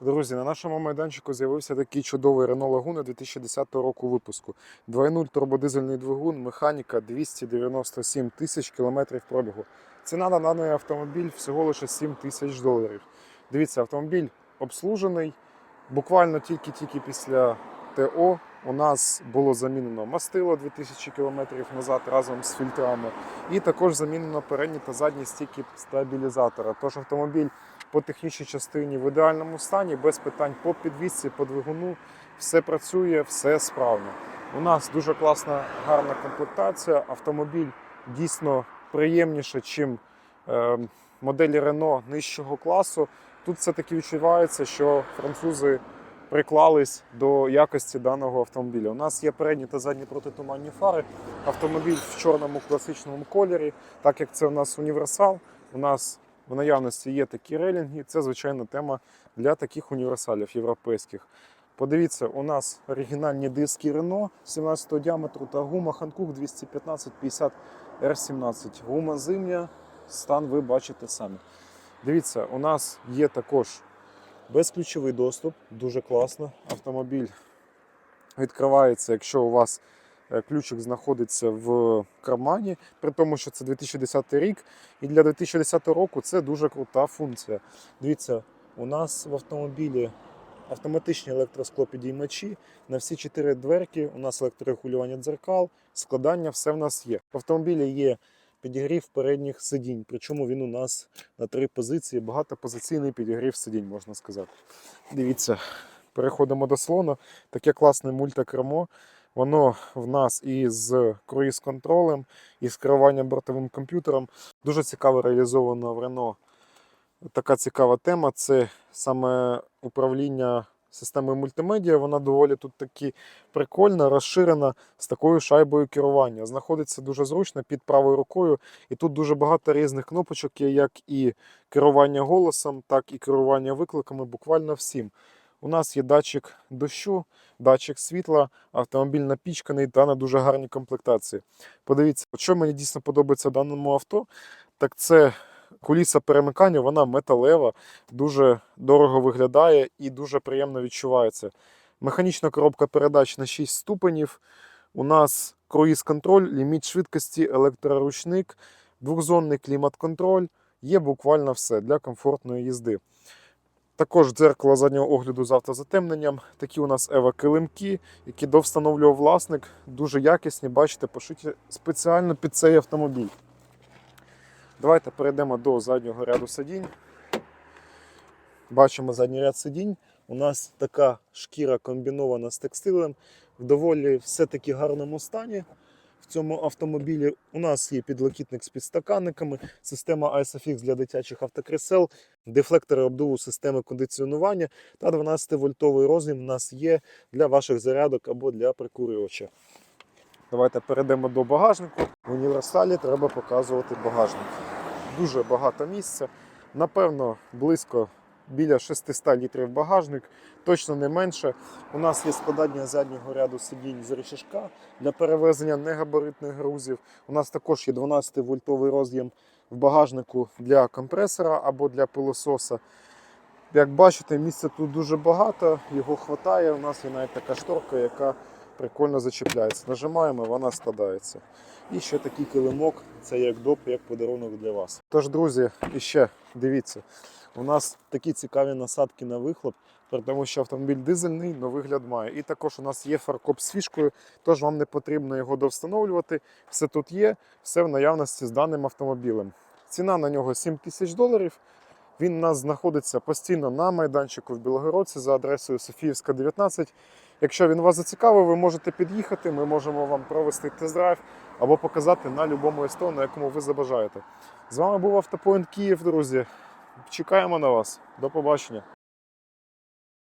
Друзі, на нашому майданчику з'явився такий чудовий Renault Laguna 2010 року випуску. 2.0 турбодизельний двигун, механіка 297 тисяч кілометрів пробігу. Ціна на даний автомобіль всього лише 7 тисяч доларів. Дивіться, автомобіль обслужений. Буквально тільки-тільки після ТО у нас було замінено мастило 2000 км назад разом з фільтрами. І також замінено передні та задні стійки стабілізатора. Тож автомобіль по технічній частині в ідеальному стані, без питань по підвісці, по двигуну. Все працює, все справно. У нас дуже класна, гарна комплектація. Автомобіль дійсно приємніше, чим е, моделі Renault нижчого класу. Тут все-таки відчувається, що французи приклались до якості даного автомобіля. У нас є передні та задні протитуманні фари. Автомобіль в чорному класичному кольорі, так як це у нас універсал. У нас в наявності є такі рейлінги. Це звичайна тема для таких універсалів європейських. Подивіться, у нас оригінальні диски Renault 17 діаметру та гума Hankook 215-50 R17. Гума зимня, стан ви бачите самі. Дивіться, у нас є також безключовий доступ, дуже класно. Автомобіль відкривається, якщо у вас е, ключик знаходиться в кармані, при тому, що це 2010 рік. І для 2010 року це дуже крута функція. Дивіться, у нас в автомобілі автоматичні електросклопідіймачі. На всі чотири дверки у нас електрорегулювання дзеркал, складання, все в нас є. В автомобілі є підігрів передніх сидінь, причому він у нас на три позиції, багатопозиційний підігрів сидінь, можна сказати. Дивіться, переходимо до слону. Таке класне мультикермо. Воно в нас і з круїз-контролем, і з керуванням бортовим комп'ютером. Дуже цікаво реалізовано в Renault така цікава тема це саме управління системою мультимедіа. Вона доволі тут таки прикольна, розширена з такою шайбою керування. Знаходиться дуже зручно під правою рукою, і тут дуже багато різних кнопочок є, як і керування голосом, так і керування викликами, буквально всім. У нас є датчик дощу, датчик світла, автомобіль напічканий та на дуже гарній комплектації. Подивіться, що мені дійсно подобається даному авто, так це куліса перемикання, вона металева, дуже дорого виглядає і дуже приємно відчувається. Механічна коробка передач на 6 ступенів. У нас круїз-контроль, ліміт швидкості, електроручник, двохзонний клімат-контроль. Є буквально все для комфортної їзди. Також дзеркало заднього огляду з автозатемненням. Такі у нас ева килимки, які довстановлював власник. Дуже якісні, бачите, пошиті спеціально під цей автомобіль. Давайте перейдемо до заднього ряду сидінь. Бачимо задній ряд сидінь. У нас така шкіра комбінована з текстилем в доволі все-таки гарному стані. В цьому автомобілі у нас є підлокітник з підстаканниками, система ISOFIX для дитячих автокрісел, дефлектори обдуву системи кондиціонування та 12-вольтовий роз'єм у нас є для ваших зарядок або для прикурювача. Давайте перейдемо до багажнику. В універсалі треба показувати багажник. Дуже багато місця. Напевно, близько біля 600 літрів багажник, точно не менше. У нас є складання заднього ряду сидінь з рішишка для перевезення негабаритних грузів. У нас також є 12-вольтовий роз'єм в багажнику для компресора або для пилососа. Як бачите, місця тут дуже багато, його вистачає. У нас є навіть така шторка, яка прикольно зачіпляється. Нажимаємо, вона складається. І ще такий килимок, це як доп, як подарунок для вас. Тож, друзі, і ще дивіться, у нас такі цікаві насадки на вихлоп, при тому що автомобіль дизельний, але вигляд має. І також у нас є фаркоп з фішкою, тож вам не потрібно його довстановлювати. Все тут є, все в наявності з даним автомобілем. Ціна на нього 7 тисяч доларів. Він у нас знаходиться постійно на майданчику в Білогородці за адресою Софіївська, 19. Якщо він вас зацікавив, ви можете під'їхати, ми можемо вам провести тест-драйв або показати на будь-якому СТО, на якому ви забажаєте. З вами був Автопоінт Київ, друзі. Чекаємо на вас. До побачення.